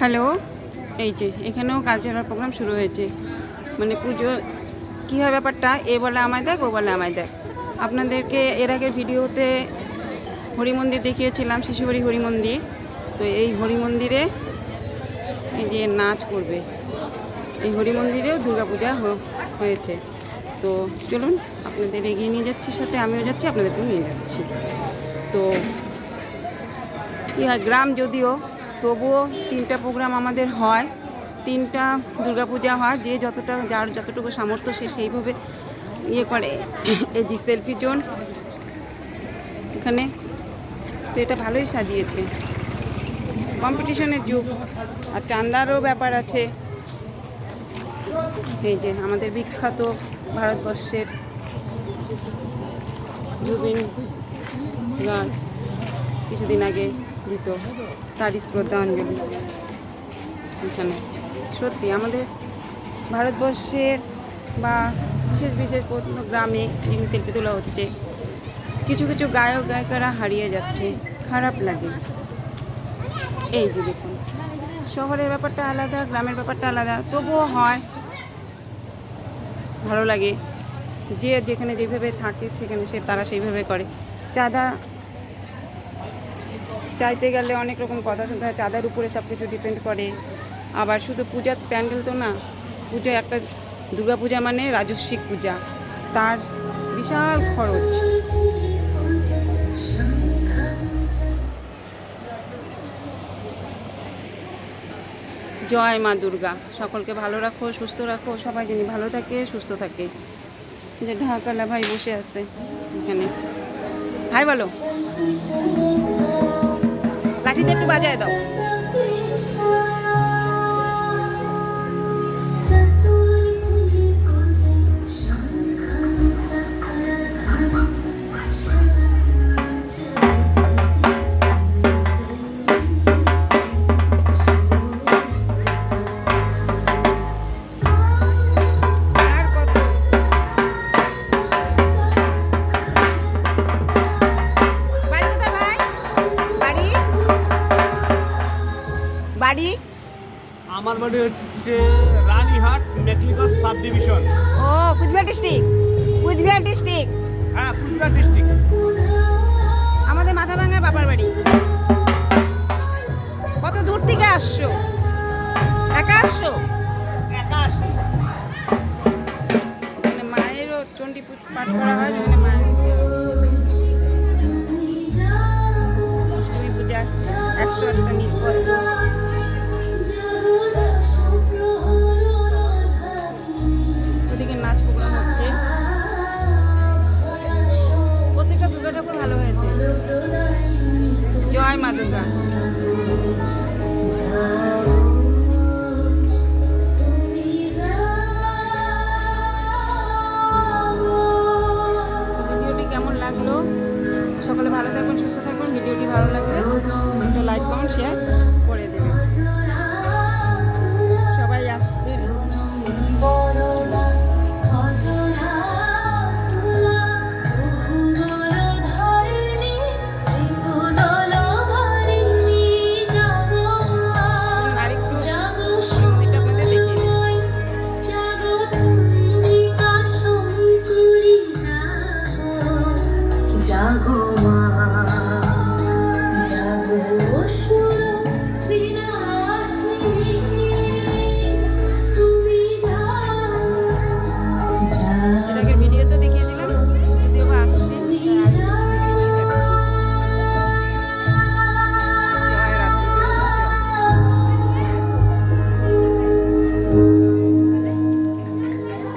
Hello? এই যে, এখানেও কালচারাল প্রোগ্রাম শুরু হয়েছে। মানে পুজো কী হয় ব্যাপারটা? এ বলে আমায় দেখ, ও বলে আমায় দেখ। আপনাদেরকে এর আগের ভিডিওতে হরি মন্দির দেখিয়েছিলাম শিশুবাড়ি হরি মন্দির। তো এই হরি মন্দিরে এই যে নাচ করবে। এই হরি মন্দিরেও দুর্গাপূজা হয়েছে। তো চলুন, আপনাদের এগিয়ে নিয়ে যাচ্ছি সাথে, আমিও যাচ্ছি আপনাদেরকেও নিয়ে যাচ্ছি। তো কী হয় গ্রাম যদিও তবুও তিনটা প্রোগ্রাম আমাদের হয়। তিনটা দুর্গাপূজা হয়, যে যতটা, যার যতটুকু সামর্থ্য সে সেইভাবে ইয়ে করে। এই যে সেলফি জোন এখানে। তো এটা ভালোই সাজিয়েছে। কম্পিটিশনের যুগ। আর চান্দারও ব্যাপার আছে। এই যে আমাদের বিখ্যাত ভারতবর্ষের জুবিন গার্গ কিছুদিন আগে দিত তারই শ্রদ্ধাঞ্জলি এখানে। সত্যি, আমাদের ভারতবর্ষের বা বিশেষ বিশেষ কোনো গ্রামে যেখানে শিল্পী তোলা হচ্ছে। কিছু কিছু গায়ক, গায়িকারা হারিয়ে যাচ্ছে। খারাপ লাগে। এই যে দেখুন, শহরের ব্যাপারটা আলাদা, গ্রামের ব্যাপারটা আলাদা। তবুও হয়, ভালো লাগে। যে যেখানে যেভাবে থাকে, সেখানে সে, তারা সেইভাবে করে। চাঁদা চাইতে গেলে অনেক রকম কথা শুনতে হয়, চাঁদার উপরে সব কিছু ডিপেন্ড করে। আবার শুধু পূজার প্যান্ডেল তো না, পুজো একটা দুর্গা পূজা মানে রাজস্বিক পূজা, তার বিশাল খরচ। জয় মা দুর্গা, সকলকে ভালো রাখো, সুস্থ রাখো, সবাই যিনি ভালো থাকে, সুস্থ থাকে। যে ঢাকালা ভাই বসে আছে, এখানে। হাই বলো। লাঠিতে একটু বাজায় দাও। বাড়ি? আমার বাড়ি হচ্ছে রানীহাট মেকলিগঞ্জ সাব ডিভিশন ও কুচবিহার ডিস্ট্রিক্ট? কুচবিহার ডিস্ট্রিক্ট? হ্যাঁ কুচবিহার ডিস্ট্রিক্ট। আমাদের মাথা ভাঙা বাবার বাড়ি। কত দূর থেকে আসছো? একা আসছো? একাশি মানে মায়েরও চণ্ডী পুজো পাঠ করা হয় মানে মায়ের অষ্টমী পূজার একশো আটটা নীলপদ্ম জয় মা জাগো মা জাগো অসুর বিনাশিনী। তুমি জাগো এর আগে ভিডিওতে ভিডিও আসছে। দেখিয়ে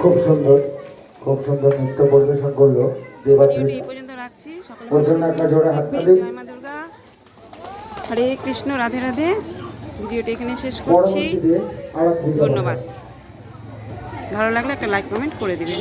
খুব সুন্দর খুব সুন্দর নৃত্য পরিবেশন করল দেবাত্রী জয় মা দুর্গা। হরে কৃষ্ণ রাধে রাধে। ভিডিওটি এখানে শেষ করছি। ধন্যবাদ। ভালো লাগলে একটা লাইক কমেন্ট করে দিবেন।